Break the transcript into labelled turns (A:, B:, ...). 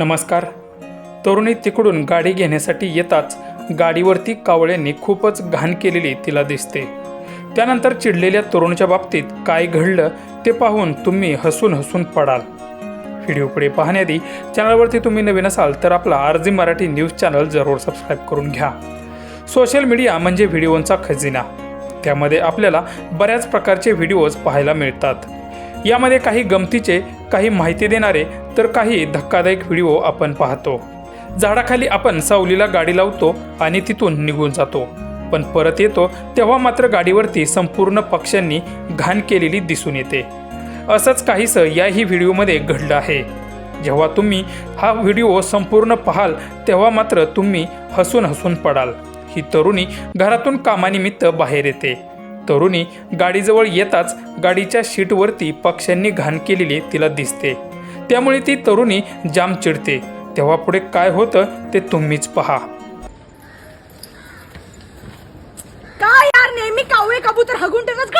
A: नमस्कार. तरुणी तिकडून गाडी घेण्यासाठी येताच गाडीवरती कावळ्यांनी खूपच घाण केलेली तिला दिसते. त्यानंतर चिडलेल्या तरुणीच्या बाबतीत काय घडलं ते पाहून तुम्ही हसून हसून पडाल. व्हिडिओ पुढे पाहण्याआधी चॅनलवरती तुम्ही नवीन असाल तर आपला आरजी मराठी न्यूज चॅनल जरूर सबस्क्राईब करून घ्या. सोशल मीडिया म्हणजे व्हिडिओंचा खजिना. त्यामध्ये आपल्याला बऱ्याच प्रकारचे व्हिडिओज पाहायला मिळतात. यामध्ये काही गमतीचे काही माहिती देणारे तर काही धक्कादायक व्हिडिओ आपण पाहतो. झाडाखाली आपण सावलीला गाडी लावतो आणि तिथून निघून जातो. पण परत येतो तेव्हा मात्र गाडीवरती संपूर्ण पक्ष्यांनी घाण केलेली दिसून येते. असंच काहीसं याही व्हिडिओमध्ये घडलं आहे. जेव्हा तुम्ही हा व्हिडिओ संपूर्ण पाहाल तेव्हा मात्र तुम्ही हसून हसून पडाल. ही तरुणी घरातून कामानिमित्त बाहेर येते. तरुणी गाडीजवळ येताच गाडीच्या शीटवरती पक्ष्यांनी घाण केलेली तिला दिसते. त्यामुळे ती तरुणी जाम चिडते. तेव्हा पुढे काय होतं ते तुम्हीच पहा.
B: काय यार नेहमी कावळे कबूतर हगून ठेवत